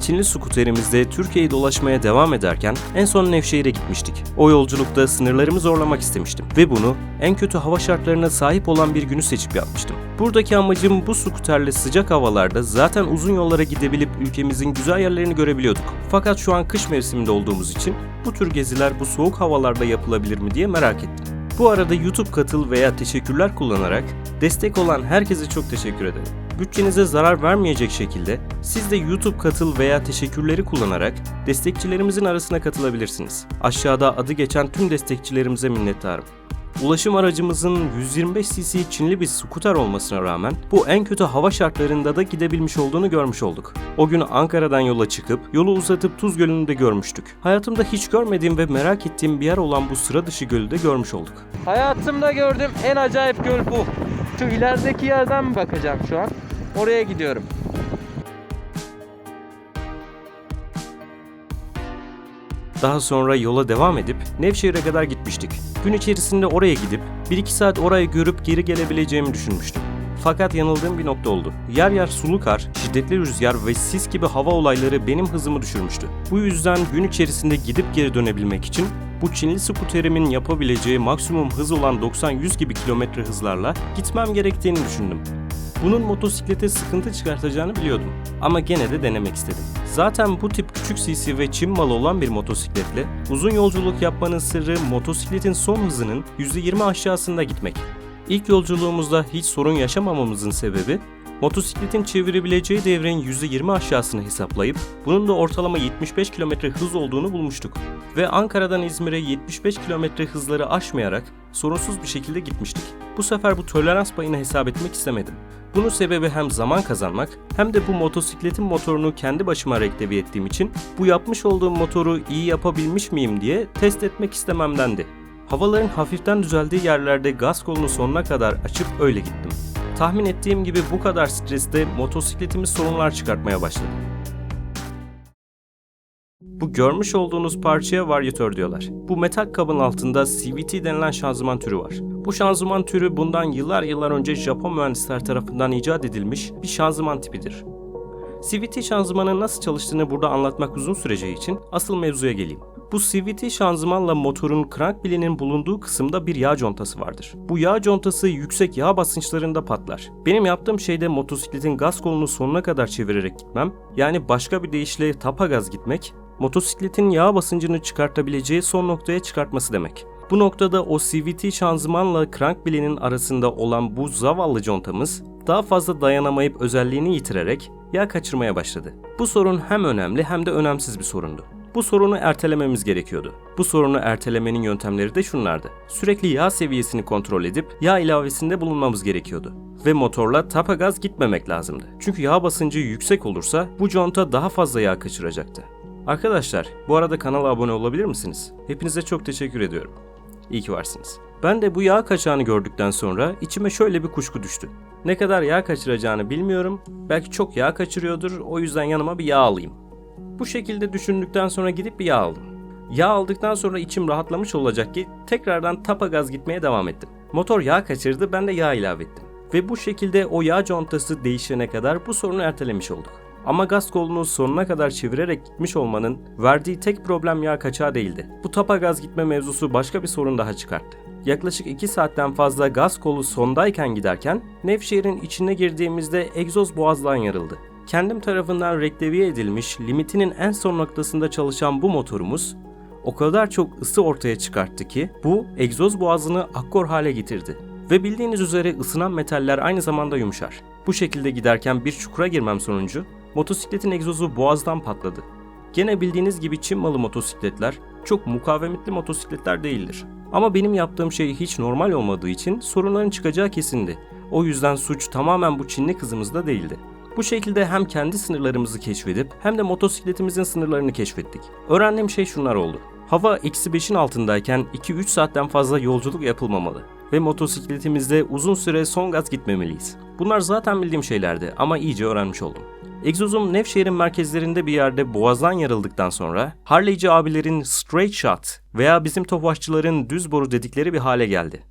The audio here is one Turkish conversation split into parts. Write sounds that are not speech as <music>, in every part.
Çinli skuterimizde Türkiye'yi dolaşmaya devam ederken en son Nevşehir'e gitmiştik. O yolculukta sınırlarımı zorlamak istemiştim ve bunu en kötü hava şartlarına sahip olan bir günü seçip yapmıştım. Buradaki amacım bu skuterle sıcak havalarda zaten uzun yollara gidebilip ülkemizin güzel yerlerini görebiliyorduk. Fakat şu an kış mevsiminde olduğumuz için bu tür geziler bu soğuk havalarda yapılabilir mi diye merak ettim. Bu arada YouTube katıl veya teşekkürler kullanarak destek olan herkese çok teşekkür ederim. Bütçenize zarar vermeyecek şekilde siz de YouTube katıl veya teşekkürleri kullanarak destekçilerimizin arasına katılabilirsiniz. Aşağıda adı geçen tüm destekçilerimize minnettarım. Ulaşım aracımızın 125 cc Çinli bir skuter olmasına rağmen bu en kötü hava şartlarında da gidebilmiş olduğunu görmüş olduk. O gün Ankara'dan yola çıkıp yolu uzatıp Tuz Gölü'nü de görmüştük. Hayatımda hiç görmediğim ve merak ettiğim bir yer olan bu sıra dışı gölü de görmüş olduk. Hayatımda gördüğüm en acayip göl bu. Şu ilerideki yerden bakacağım şu an. Oraya gidiyorum. Daha sonra yola devam edip Nevşehir'e kadar gitmiştik. Gün içerisinde oraya gidip 1-2 saat orayı görüp geri gelebileceğimi düşünmüştüm. Fakat yanıldığım bir nokta oldu. Yer yer sulu kar, şiddetli rüzgar ve sis gibi hava olayları benim hızımı düşürmüştü. Bu yüzden gün içerisinde gidip geri dönebilmek için bu Çinli skuterimin yapabileceği maksimum hız olan 90-100 gibi kilometre hızlarla gitmem gerektiğini düşündüm. Bunun motosiklete sıkıntı çıkartacağını biliyordum ama gene de denemek istedim. Zaten bu tip küçük CC ve Çin malı olan bir motosikletle uzun yolculuk yapmanın sırrı motosikletin son hızının %20 aşağısında gitmek. İlk yolculuğumuzda hiç sorun yaşamamamızın sebebi motosikletin çevirebileceği devrenin %20 aşağısını hesaplayıp bunun da ortalama 75 km hız olduğunu bulmuştuk. Ve Ankara'dan İzmir'e 75 km hızları aşmayarak sorunsuz bir şekilde gitmiştik. Bu sefer bu tolerans payını hesap etmek istemedim. Bunun sebebi hem zaman kazanmak hem de bu motosikletin motorunu kendi başıma rektevi ettiğim için bu yapmış olduğum motoru iyi yapabilmiş miyim diye test etmek istememdendi. Havaların hafiften düzeldiği yerlerde gaz kolunu sonuna kadar açıp öyle gittim. Tahmin ettiğim gibi bu kadar streste motosikletimiz sorunlar çıkartmaya başladı. Bu görmüş olduğunuz parçaya varyatör diyorlar. Bu metal kabın altında CVT denilen şanzıman türü var. Bu şanzıman türü bundan yıllar yıllar önce Japon mühendisler tarafından icat edilmiş bir şanzıman tipidir. CVT şanzımanın nasıl çalıştığını burada anlatmak uzun süreceği için asıl mevzuya geleyim. Bu CVT şanzımanla motorun crank bilinin bulunduğu kısımda bir yağ contası vardır. Bu yağ contası yüksek yağ basınçlarında patlar. Benim yaptığım şey de motosikletin gaz kolunu sonuna kadar çevirerek gitmem, yani başka bir deyişle tapa gaz gitmek, motosikletin yağ basıncını çıkartabileceği son noktaya çıkartması demek. Bu noktada o CVT şanzımanla crank bilinin arasında olan bu zavallı contamız daha fazla dayanamayıp özelliğini yitirerek yağ kaçırmaya başladı. Bu sorun hem önemli hem de önemsiz bir sorundu. Bu sorunu ertelememiz gerekiyordu. Bu sorunu ertelemenin yöntemleri de şunlardı. Sürekli yağ seviyesini kontrol edip yağ ilavesinde bulunmamız gerekiyordu. Ve motorla tapa gaz gitmemek lazımdı. Çünkü yağ basıncı yüksek olursa bu conta daha fazla yağ kaçıracaktı. Arkadaşlar bu arada kanala abone olabilir misiniz? Hepinize çok teşekkür ediyorum. İyi ki varsınız. Ben de bu yağ kaçağını gördükten sonra içime şöyle bir kuşku düştü. Ne kadar yağ kaçıracağını bilmiyorum. Belki çok yağ kaçırıyordur. O yüzden yanıma bir yağ alayım. Bu şekilde düşündükten sonra gidip bir yağ aldım. Yağ aldıktan sonra içim rahatlamış olacak ki tekrardan tapa gaz gitmeye devam ettim. Motor yağ kaçırdı ben de yağ ilave ettim. Ve bu şekilde o yağ contası değişene kadar bu sorunu ertelemiş olduk. Ama gaz kolunu sonuna kadar çevirerek gitmiş olmanın verdiği tek problem yağ kaçağı değildi. Bu tapa gaz gitme mevzusu başka bir sorun daha çıkarttı. Yaklaşık 2 saatten fazla gaz kolu sondayken giderken Nevşehir'in içine girdiğimizde egzoz boğazdan yarıldı. Kendim tarafından rekleviye edilmiş limitinin en son noktasında çalışan bu motorumuz o kadar çok ısı ortaya çıkarttı ki bu egzoz boğazını akkor hale getirdi. Ve bildiğiniz üzere ısınan metaller aynı zamanda yumuşar. Bu şekilde giderken bir çukura girmem sonucu motosikletin egzozu boğazdan patladı. Gene bildiğiniz gibi Çin malı motosikletler çok mukavemetli motosikletler değildir. Ama benim yaptığım şey hiç normal olmadığı için sorunların çıkacağı kesindi. O yüzden suç tamamen bu Çinli kızımızda değildi. Bu şekilde hem kendi sınırlarımızı keşfedip hem de motosikletimizin sınırlarını keşfettik. Öğrendiğim şey şunlar oldu. Hava eksi 5'in altındayken 2-3 saatten fazla yolculuk yapılmamalı ve motosikletimizde uzun süre son gaz gitmemeliyiz. Bunlar zaten bildiğim şeylerdi ama iyice öğrenmiş oldum. Egzozum Nevşehir'in merkezlerinde bir yerde boğazdan yarıldıktan sonra Harley'ci abilerin straight shot veya bizim tofaşçıların düz boru dedikleri bir hale geldi.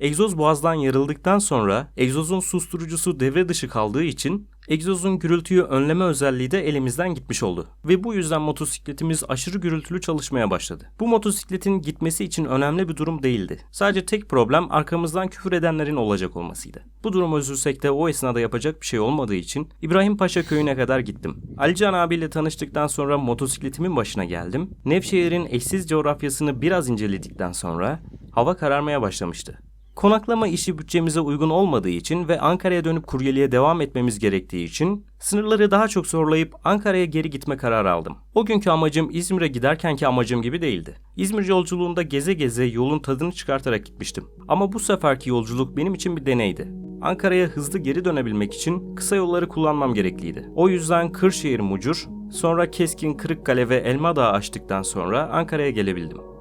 Egzoz boğazdan yarıldıktan sonra egzozun susturucusu devre dışı kaldığı için egzozun gürültüyü önleme özelliği de elimizden gitmiş oldu. Ve bu yüzden motosikletimiz aşırı gürültülü çalışmaya başladı. Bu motosikletin gitmesi için önemli bir durum değildi. Sadece tek problem arkamızdan küfür edenlerin olacak olmasıydı. Bu durumu üzülsek de o esnada yapacak bir şey olmadığı için İbrahim Paşa köyüne kadar gittim. Alican abiyle tanıştıktan sonra motosikletimin başına geldim. Nevşehir'in eşsiz coğrafyasını biraz inceledikten sonra hava kararmaya başlamıştı. Konaklama işi bütçemize uygun olmadığı için ve Ankara'ya dönüp kuryeliğe devam etmemiz gerektiği için sınırları daha çok zorlayıp Ankara'ya geri gitme kararı aldım. O günkü amacım İzmir'e giderkenki amacım gibi değildi. İzmir yolculuğunda geze geze yolun tadını çıkartarak gitmiştim. Ama bu seferki yolculuk benim için bir deneydi. Ankara'ya hızlı geri dönebilmek için kısa yolları kullanmam gerekliydi. O yüzden Kırşehir Mucur, sonra Keskin Kırıkkale ve Elmadağ açtıktan sonra Ankara'ya gelebildim.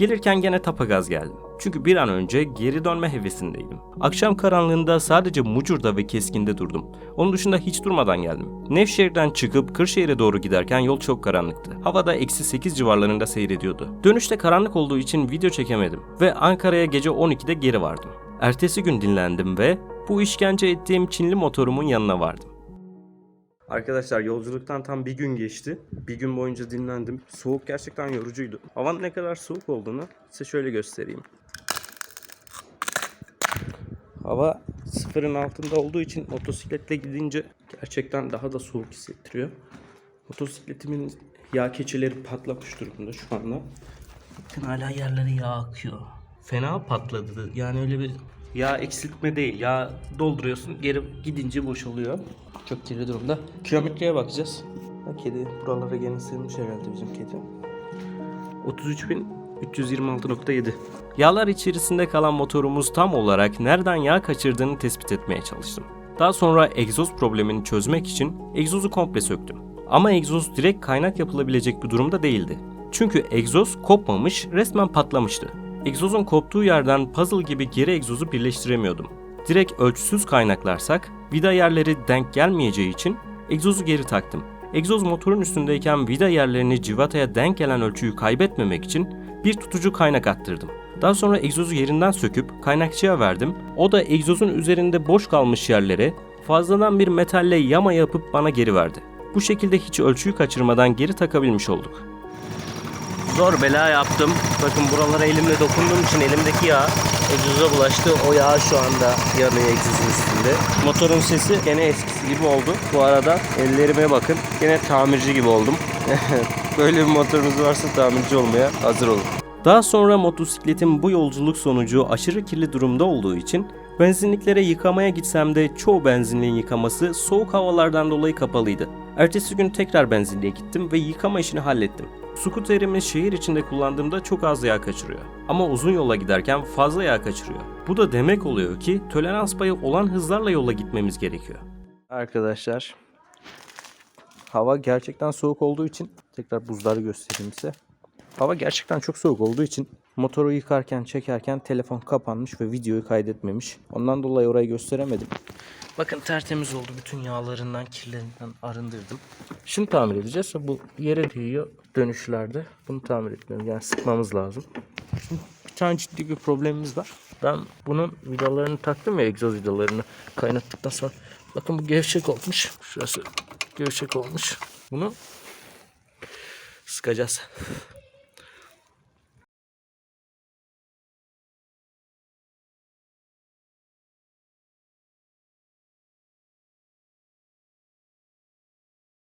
Gelirken gene tapagaz geldim. Çünkü bir an önce geri dönme hevesindeydim. Akşam karanlığında sadece Mucur'da ve Keskin'de durdum. Onun dışında hiç durmadan geldim. Nevşehir'den çıkıp Kırşehir'e doğru giderken yol çok karanlıktı. Havada eksi 8 civarlarında seyrediyordu. Dönüşte karanlık olduğu için video çekemedim ve Ankara'ya gece 12'de geri vardım. Ertesi gün dinlendim ve bu işkence ettiğim Çinli motorumun yanına vardım. Arkadaşlar yolculuktan tam bir gün geçti. Bir gün boyunca dinlendim. Soğuk gerçekten yorucuydu. Havanın ne kadar soğuk olduğunu size şöyle göstereyim. Hava sıfırın altında olduğu için motosikletle gidince gerçekten daha da soğuk hissettiriyor. Motosikletimin yağ keçeleri patlamış durumda şu anda. Bakın hala yerlere yağ akıyor. Fena patladı. Yani öyle bir yağ eksiltme değil. Yağ dolduruyorsun geri gidince boşalıyor. Çok kirli durumda. Kilometreye bakacağız. Ha, kedi buralara gene sığınmış herhalde bizim kedi. 33.326.7 Yağlar içerisinde kalan motorumuz tam olarak nereden yağ kaçırdığını tespit etmeye çalıştım. Daha sonra egzoz problemini çözmek için egzozu komple söktüm. Ama egzoz direkt kaynak yapılabilecek bir durumda değildi. Çünkü egzoz kopmamış, resmen patlamıştı. Egzozun koptuğu yerden puzzle gibi geri egzozu birleştiremiyordum. Direkt ölçüsüz kaynaklarsak vida yerleri denk gelmeyeceği için egzozu geri taktım. Egzoz motorun üstündeyken vida yerlerini civataya denk gelen ölçüyü kaybetmemek için bir tutucu kaynak attırdım. Daha sonra egzozu yerinden söküp kaynakçıya verdim. O da egzozun üzerinde boş kalmış yerlere fazladan bir metalle yama yapıp bana geri verdi. Bu şekilde hiç ölçüyü kaçırmadan geri takabilmiş olduk. Zor bela yaptım. Bakın buralara elimle dokunduğum için elimdeki yağ egzoza bulaştı. O yağ şu anda yanıyor egzozun üstünde. Motorun sesi gene eskisi gibi oldu. Bu arada ellerime bakın. Gene tamirci gibi oldum. <laughs> Böyle bir motorunuz varsa tamirci olmaya hazır olun. Daha sonra motosikletin bu yolculuk sonucu aşırı kirli durumda olduğu için benzinliklere yıkamaya gitsem de çoğu benzinliğin yıkaması soğuk havalardan dolayı kapalıydı. Ertesi gün tekrar benzinliğe gittim ve yıkama işini hallettim. Skuterimi şehir içinde kullandığımda çok az yağ kaçırıyor. Ama uzun yola giderken fazla yağ kaçırıyor. Bu da demek oluyor ki tolerans payı olan hızlarla yola gitmemiz gerekiyor. Arkadaşlar hava gerçekten soğuk olduğu için tekrar buzları göstereyim size. Hava gerçekten çok soğuk olduğu için motoru yıkarken çekerken telefon kapanmış ve videoyu kaydetmemiş. Ondan dolayı orayı gösteremedim. Bakın tertemiz oldu. Bütün yağlarından, kirlerinden arındırdım. Şunu tamir edeceğiz. Bu yere değiyor dönüşlerde. Bunu tamir etmiyorum. Yani sıkmamız lazım. Şimdi bir tane ciddi bir problemimiz var. Ben bunun vidalarını taktım ya egzoz vidalarını kaynattıktan sonra. Bakın bu gevşek olmuş. Şurası gevşek olmuş. Bunu sıkacağız.